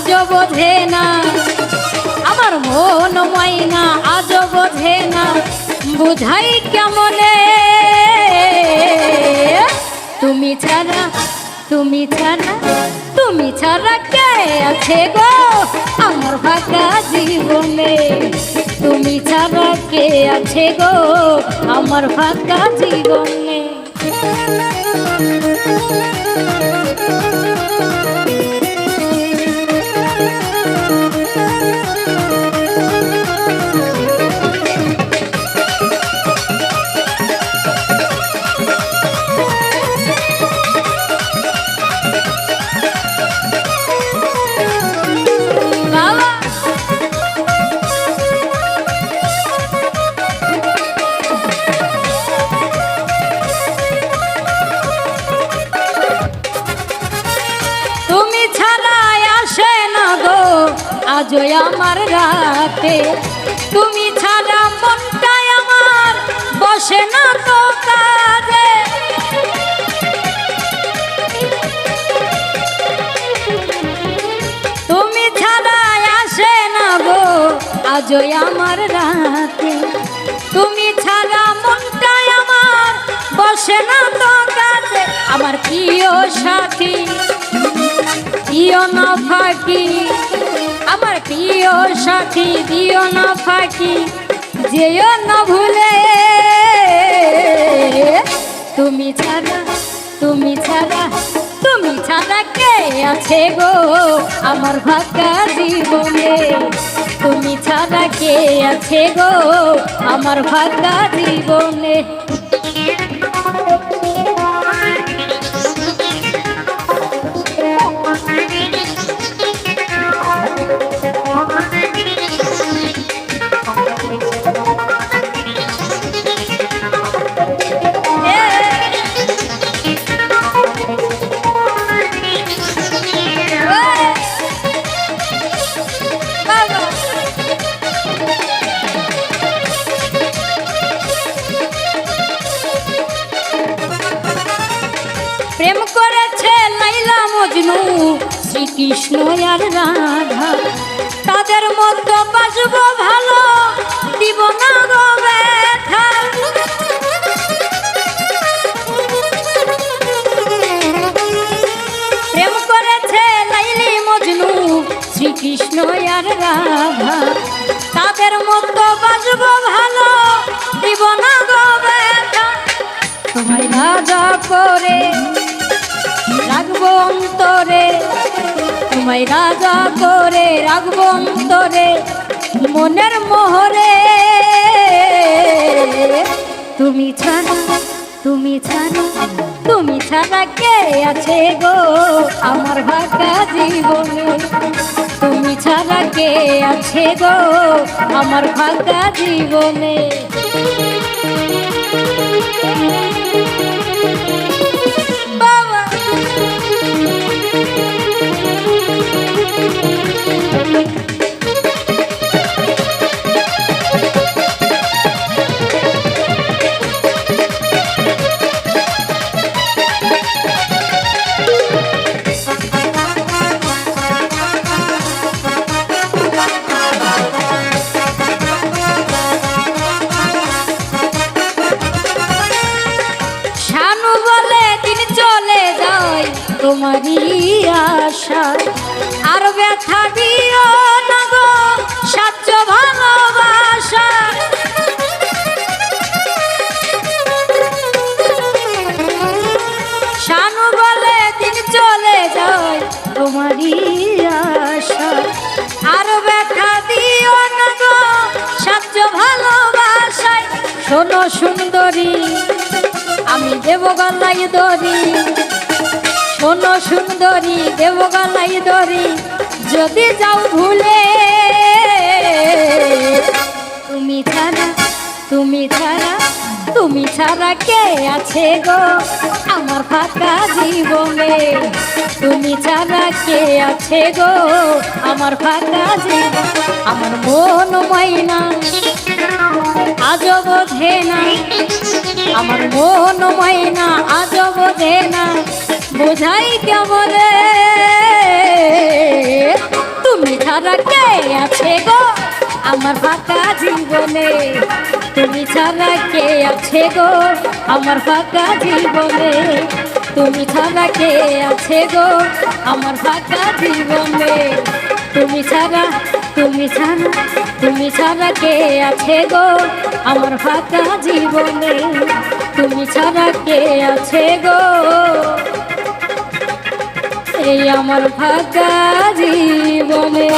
আজও বোঝে না। আমার মন ময়না আজও বোঝে না। বুঝাই কেমনে? তুমি ছাড়া তুমি ছাড়া তুমি ছাড়া কে আছে গো? আমার ফাঁকা জীবনে। তুমি ছাড়া কে আছে গো? আমার ফাঁকা জীবনে। আজও আমার রাতে। তুমি ছাড়া মনটাই আমার, বসে না তো কাজে। তুমি ছাড়াই আসে না গো, আজও আমার রাতে। তুমি ছাড়া মনটাই আমার, বসে না তো কাছে আমার প্রিয় সাথী দিও না ফাঁকি। প্রিয় সাথী, দিও না ফাঁকি, যেও না ভুলে। তুমি ছাড়া তুমি ছাড়া তুমি ছাড়া কে আছে গো আমার ফাঁকা জীবনে? তুমি ছাড়া কে আছে গো আমার ফাঁকা জীবনে? প্রেম করেছে লাইলা মজনু শ্রীকৃষ্ণ আর রাধা। তাদের মধ্যে বাসব ভালো দিব না গো রাজা করে রাখব অন্তরে, তোমায় রাজা করে রাখব অন্তরে, মনের মোহরে। তুমি ছাড়া তুমি ছাড়া তুমি ছাড়া কে আছে গো আমার ভাকা জীবনে? তুমি ছাড়া কে আছে গো আমার ফাঁকা জীবনে? তোমারই আশা। আর ব্যথা দিও না গো ভালোবাসা। শানু বলে, দিন চলে যায় তোমারই আশা। আর ব্যথা দিও না গো ভালোবাসায়। শোনো সুন্দরী, আমি দেব গলাই দরি শোনো সুন্দরী দেব গলাই দরি, যদি যাও ভুলে। তুমি ছাড়া তুমি ছাড়া তুমি ছাড়া কে আছে গো? আমার ফাঁকা জীবনে। তুমি ছাড়া কে আছে গো? আমার ফাঁকা জীবন। আমার মন ময়না, আজও বোঝে না। আমার মন ময়না, আজও বোঝে না। বোঝাই কেমনে? তুমি ছাড়া কে আছে গো আমার ফাঁকা জীবনে? তুমি ছাড়া কে আছে গো আমার ফাঁকা জীবনে? তুমি ছাড়া কে আছে গো আমার ফাঁকা জীবনে? তুমি ছাড়া তুমি ছাড়া তুমি ছাড়া কে আছে গো আমার ফাঁকা জীবনে? তুমি ছাড়া কে আছে গো? এই আমার ফাঁকা জীবনে।